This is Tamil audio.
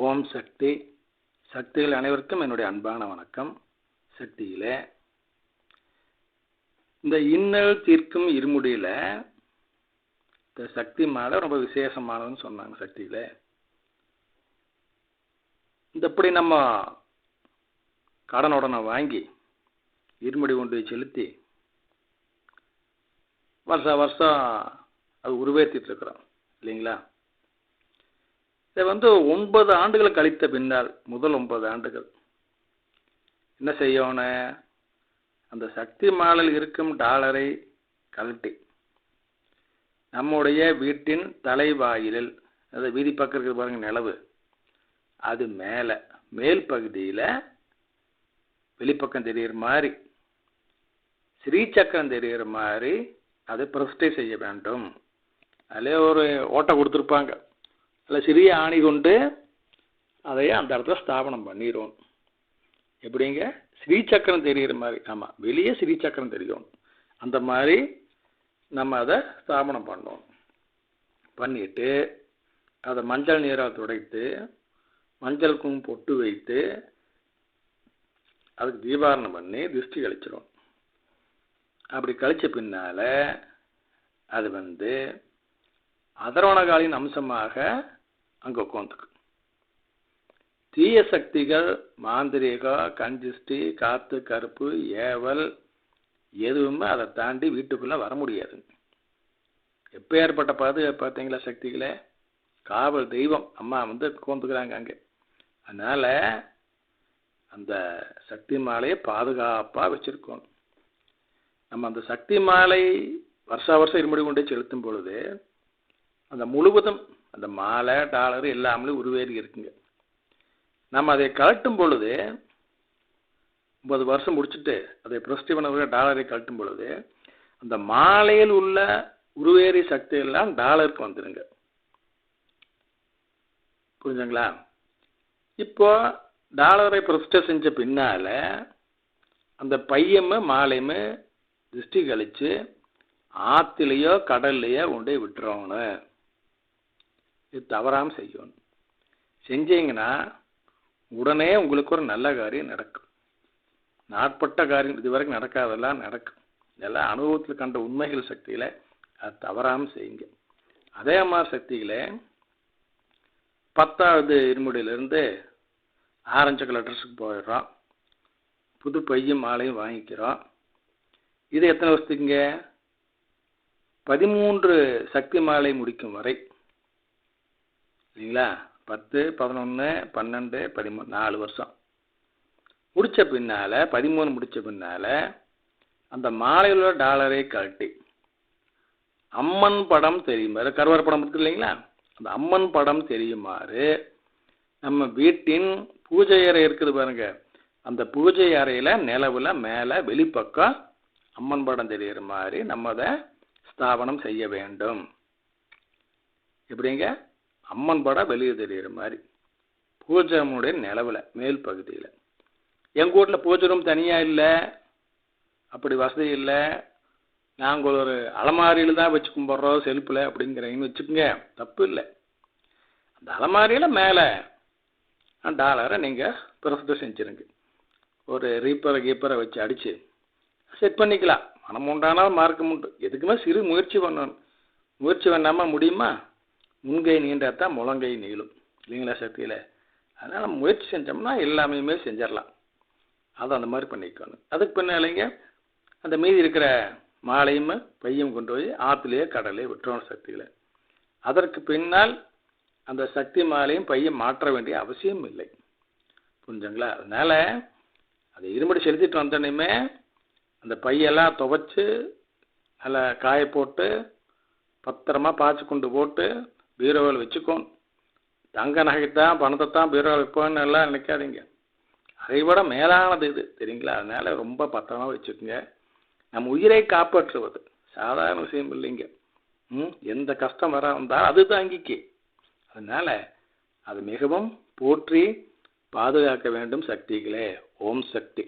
ஓம் சக்தி. சக்திகள் அனைவருக்கும் என்னுடைய அன்பான வணக்கம். சக்தியில். இந்த இன்னல் தீர்க்கும் இருமுடியில் இந்த சக்தி மாலை ரொம்ப விசேஷமானதுன்னு சொன்னாங்க சக்தியில. இந்த இப்படி நம்ம கடன் உடனே வாங்கி இருமுடி கொண்டு போய் செலுத்தி வருஷம் வருஷம் அது உருவேற்றிட்டு இருக்கிறோம் இல்லைங்களா? இதை வந்து ஒன்பது ஆண்டுகள் கழித்த பின்னால் முதல் ஒன்பது ஆண்டுகள். என்ன செய்யணும் அந்த சக்தி மாலில் இருக்கும் டாலரை கழட்டி. நம்முடைய வீட்டின் தலைவாயிலில் அது வீதி பக்கம் இருக்கிற பாருங்க நிலவு. அது மேலே மேல் பகுதியில் வெளிப்பக்கம் தெரிகிற மாதிரி ஸ்ரீசக்கரம் தெரிகிற மாதிரி அதை பிரஸ்டை செய்ய வேண்டும். அதிலே ஒரு ஓட்டை கொடுத்துருப்பாங்க. இல்லை சிறிய ஆணி கொண்டு அதையே அந்த இடத்துல ஸ்தாபனம் பண்ணிடுவோம் எப்படிங்க? ஸ்ரீசக்கரம் தெரிகிற மாதிரி. ஆமாம் வெளியே ஸ்ரீசக்கரம் தெரியும். அந்த மாதிரி நம்ம அதை ஸ்தாபனம் பண்ணோம். பண்ணிட்டு அதை மஞ்சள் நீரால் துடைத்து மஞ்சள் குங்குமம் பொட்டு வைத்து அதுக்கு தீபாரணம் பண்ணி திருஷ்டி கழிச்சிடும் அப்படி கழிச்ச பின்னால அது வந்து அதரவணகாலின் அம்சமாக அங்கே உட்காந்துக்கும் தீய சக்திகள் மாந்திரிகா கஞ்சிஷ்டி காத்து கருப்பு ஏவல் எதுவுமே அதை தாண்டி வீட்டுக்குள்ளே வர முடியாதுங்க எப்போ ஏற்பட்ட பாதுகாப்பு பார்த்தீங்களா சக்திகளே? காவல் தெய்வம் அம்மா வந்து கோந்துக்கிறாங்க அங்கே. அதனால் அந்த சக்தி மாலையை பாதுகாப்பாக வச்சுருக்கோம். நம்ம அந்த சக்தி மாலை வருஷா வருஷம் இருமுடி கொண்டே செலுத்தும் பொழுது அந்த முழுவதும் அந்த மாலை டாலர் எல்லாமே உருவேறி இருக்குங்க நம்ம அதை கலட்டும் பொழுது ஒன்பது வருஷம் முடிச்சுட்டு அதை பிரஸ்டி பண்ண டாலரை கலட்டும் பொழுது அந்த மாலையில் உள்ள உருவேறி சக்தி எல்லாம் டாலருக்கு வந்துடுங்க புரிஞ்சுங்களா? இப்போ டாலரை பிரஸ்ட செஞ்ச பின்னால் அந்த பையமு மாலையுமே திருஷ்டி கழித்து ஆற்றுலையோ கடல்லையோ கொண்டு போய் விட்டுறோன்னு இது தவறாமல் செய்யணும். செஞ்சீங்கன்னா உடனே உங்களுக்கு ஒரு நல்ல காரியம் நடக்கும். நாட்பட்ட காரியம் இது வரைக்கும் நடக்காதெல்லாம் நடக்கும். இதெல்லாம் அனுபவத்தில் கண்ட உண்மைகள் சக்தியில் அது தவறாமல் செய்யுங்க. அதே மாதிரி சக்தியில் பத்தாவது இருமுடியிலேருந்து ஆரஞ்சு கலர் ட்ரெஸ்ஸுக்கு போயிடுறோம். புது பையும் மாலையும் வாங்கிக்கிறோம். இது எத்தனை வருஷத்துக்குங்க? பதிமூன்று சக்தி மாலை முடிக்கும் வரை சரிங்களா பத்து பதினொன்று பன்னெண்டு பதிமூணு நாலு வருஷம். முடித்த பின்னால் பதிமூணு முடித்த பின்னால் அந்த மாலையில் உள்ள டாலரை கழட்டி. அம்மன் படம் தெரியுமாறு கருவார் படம் இருக்கு இல்லைங்களா? அந்த அம்மன் படம் தெரியுமாறு நம்ம வீட்டின் பூஜை அறை இருக்குது பாருங்க. அந்த பூஜை அறையில் நிலவில் மேலே வெளிப்பக்கம் அம்மன் படம் தெரிகிற மாதிரி நம்ம அதை ஸ்தாபனம் செய்ய வேண்டும். எப்படிங்க? அம்மன் படம் வெளியே தெரிகிற மாதிரி. பூஜை ரூமுடைய நிலவில் மேல் பகுதியில். எங்கள் வீட்டில் பூஜை ரூம் தனியாக இல்லை அப்படி வசதி இல்லை. நாங்கள் ஒரு அலமாரியில் தான் வச்சு கும்பிட்றோம் செல்ஃபில் அப்படிங்கிறீங்கன்னு வச்சுக்கோங்க. தப்பு இல்லை. அந்த அலமாரியில் மேலே டாலரை நீங்கள் பிரசித்த செஞ்சுருங்க. ஒரு ரீப்பரை கீப்பரை வச்சு அடித்து செட் பண்ணிக்கலாம். மனம் உண்டானால் மார்க்கம் உண்டு. எதுக்குமே சிறு முயற்சி பண்ணணும். முயற்சி பண்ணாமல் முடியுமா? முன்கை நீண்டாதான் முழங்கை நீளும். இல்லைங்களா சக்தியில்? அதனால் முயற்சி செஞ்சோம்னா எல்லாமே செஞ்சிடலாம். அதை அந்த மாதிரி பண்ணிக்கணும். அதுக்கு பின்னாலேங்க அந்த மீதி இருக்கிற மாலையும் பையும் கொண்டு போய் ஆற்றுலேயே கடலையே விட்டுறோம் சக்திகளை அதற்கு பின்னால் அந்த சக்தி மாலையும் பையும் மாற்ற வேண்டிய அவசியம் இல்லை. புரிஞ்சுங்களா? அதனால் அதை இருமுடி செலுத்திட்டு வந்தோடனே அந்த பையெல்லாம் துவைச்சு நல்லா காய போட்டு பத்திரமா பாய்ச்சி கொண்டு போட்டு பீரோவில் வச்சுக்கோணும் தங்க நகைத்தான் பணத்தை தான் பீரோவில் வைப்போன்னு எல்லாம் நினைக்காதீங்க. அதை விட மேலானது இது சரிங்களா அதனால் ரொம்ப பத்திரமாக வச்சுக்கோங்க. நம்ம உயிரை காப்பாற்றுவது சாதாரண விஷயம் இல்லைங்க. ம் எந்த கஷ்டம் வர வந்தால் அது தாங்கிக்கு. அதனால் அது மிகவும் போற்றி பாதுகாக்க வேண்டும் சக்திகளே. ஓம் சக்தி.